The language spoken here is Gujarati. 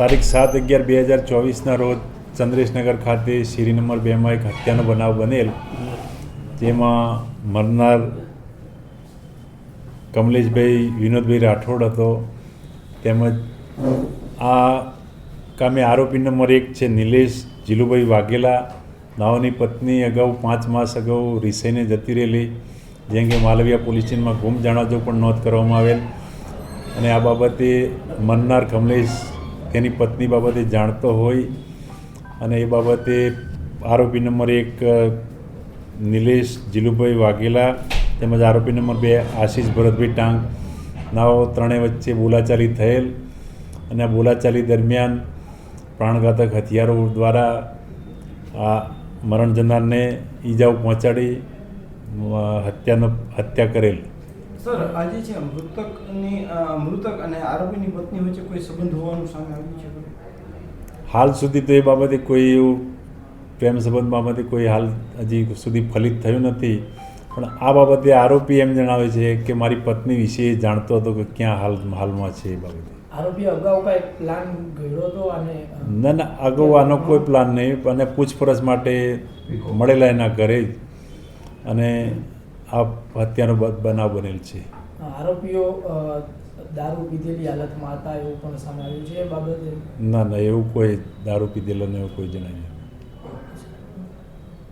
તારીખ સાત અગિયાર બે હજાર ચોવીસના રોજ ચંદ્રેશનગર ખાતે શેરી નંબર બેમાં એક હત્યાનો બનાવ બનેલ, જેમાં મરનાર કમલેશભાઈ, વિનોદભાઈ રાઠોડ હતો. તેમજ આ કામે આરોપી નંબર એક છે નિલેશ જીલુભાઈ વાઘેલા. નાઓની પત્ની અગાઉ પાંચ માસ અગાઉ રિસાઈને જતી રહેલી, જેમ કે માલવિયા પોલીસ સ્ટેશનમાં ગુમ જાણવાજો પણ નોંધ કરવામાં આવેલ. અને આ બાબતે મરનાર કમલેશ તેની પત્ની બાબતે જાણતો હોય અને એ બાબતે આરોપી નંબર એક નિલેશ જીલુભાઈ વાઘેલા તેમજ આરોપી નંબર બે, આશીષ ભરતભાઈ ટાંગ નાઓ ત્રણેય વચ્ચે બોલાચાલી થયેલ અને આ બોલાચાલી દરમિયાન પ્રાણઘાતક હથિયારો દ્વારા આ મરણ જનારને ઈજાઓ પહોંચાડી હત્યાનો, હત્યા કરેલ. સર આજે છે મૃતકની મૃતક અને આરોપીની પત્ની વચ્ચે કોઈ સંબંધ હોવાનું સામે આવ્યું છે? હાલ સુધી તો એ બાબતે કોઈ એવું પ્રેમ સંબંધ બાબતે કોઈ હાલ હજી સુધી ફલિત થયું નથી. પણ આ બાબતે આરોપી એમ જણાવે છે કે મારી પત્ની વિશે જાણતો હતો કે ક્યાં હાલ હાલમાં છે એ બાબતે. આરોપી અગાઉ કઈ પ્લાન ઘડ્યો હતો અને ના ના અગાઉ આનો કોઈ પ્લાન નહીં. અને પૂછપરછ માટે મળેલા એના ઘરે જ. અને આ હત્યાનો બનાવ બનેલ છે. આરોપીઓ દારૂ પીધેલી હાલતમાં હતા એવું પણ સામે આવ્યું છે એ બાબતે? ના ના એવું કોઈ દારૂ પીધેલો ને એવું કોઈ જણાવ્યું